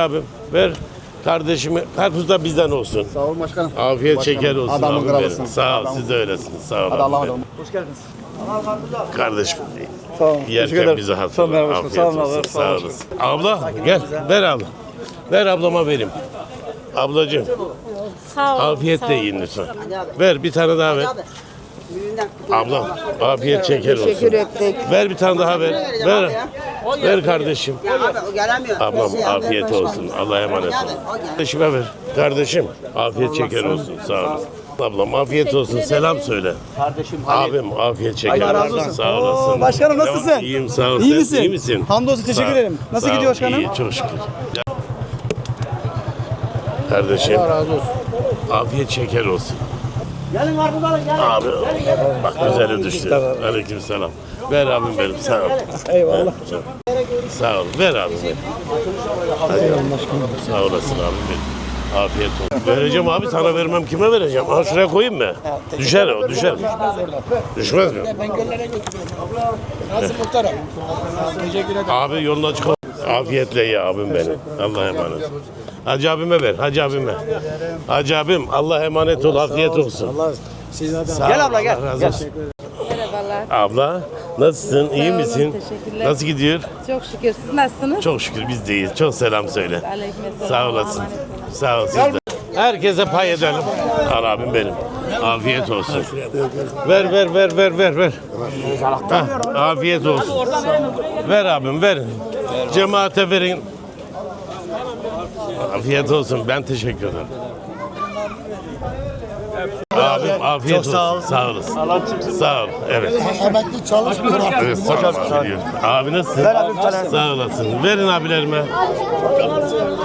Abim ver kardeşimi. Karpuz da bizden olsun. Sağ olun başkanım. Afiyet Başkanım, şeker olsun adamın abim benim. kralısın. Sağ ol Adamın- siz de öylesiniz. Sağ ol Hadi abim Allah'a benim. emanet olun. Hoş geldiniz. Kardeşim Sağ olun. Teşekkür yerken ederim. bize Sağ olun hatırla. başkanım. Afiyet Sağ olun olsun. abi. Sağ olasın. Abla gel ver abla. Ver ablama vereyim. Ablacığım Sağ ol. afiyet de yiyin lütfen. Ver bir tane daha ver. Ablam afiyet şeker olsun. Teşekkür ettik. Ver bir tane daha ver. Ver. Ver kardeşim. Ya abi o gelemiyor. Ablam afiyet olsun. Allah'a emanet ol. Kardeşime ver. Kardeşim afiyet şeker olsun. Sağ olasın. Ablam afiyet olsun. Selam söyle. Kardeşim. Abim afiyet şeker olsun. Sağ olasın. Başkanım nasılsın? İyiyim sağ ol. İyi Sen misin? İyi misin? Hamdolsun, teşekkür ederim. Nasıl gidiyor başkanım? İyi çok şükür. Kardeşim. Allah razı olsun. Afiyet şeker olsun. Gelin alın gelin. Abi bak güzeli düştü. Aleyküm selam. Ver abim benim sağ ol. Eyvallah. Sağ ol. Ver abim benim. Hadi. Sağ olasın abim benim. Afiyet olsun. Vereceğim abi sana vermem kime vereceğim? Ha şuraya koyayım mı? Düşer o düşer. Düşmez mi? Ben göllere götürüyorum. Nasıl muhtarım? Teşekkür ederim. Abi yolun açık. Afiyetle ye abim benim. Allah'a emanet. Hacı abime ver. Hacı abime. Hacı abim Allah'a emanet ol. Afiyet olsun. Sağ Gel abla, gel. Allah razı Gel. olsun. Merhabalar. Abla nasılsın? İyi olun, misin? teşekkürler. Nasıl gidiyor? Çok şükür. Siz nasılsınız? Çok şükür biz deyiz. Çok selam söyle. Aleykümselam. Sağ olasın. Sağ ol siz de. Herkese pay edelim. Al abim benim. Afiyet olsun. Ver ver ver ver ver ver. Afiyet olsun. Ver abim ver. Cemaate verin. Afiyet olsun. Ben teşekkür ederim. Abim afiyet olsun. Sağ ol. Sağ olasın. Sağ ol. Evet. Emekli çalışmıyor. Evet, sağ ol abi. Abi nasılsın? Sağ olasın. Verin abilerime.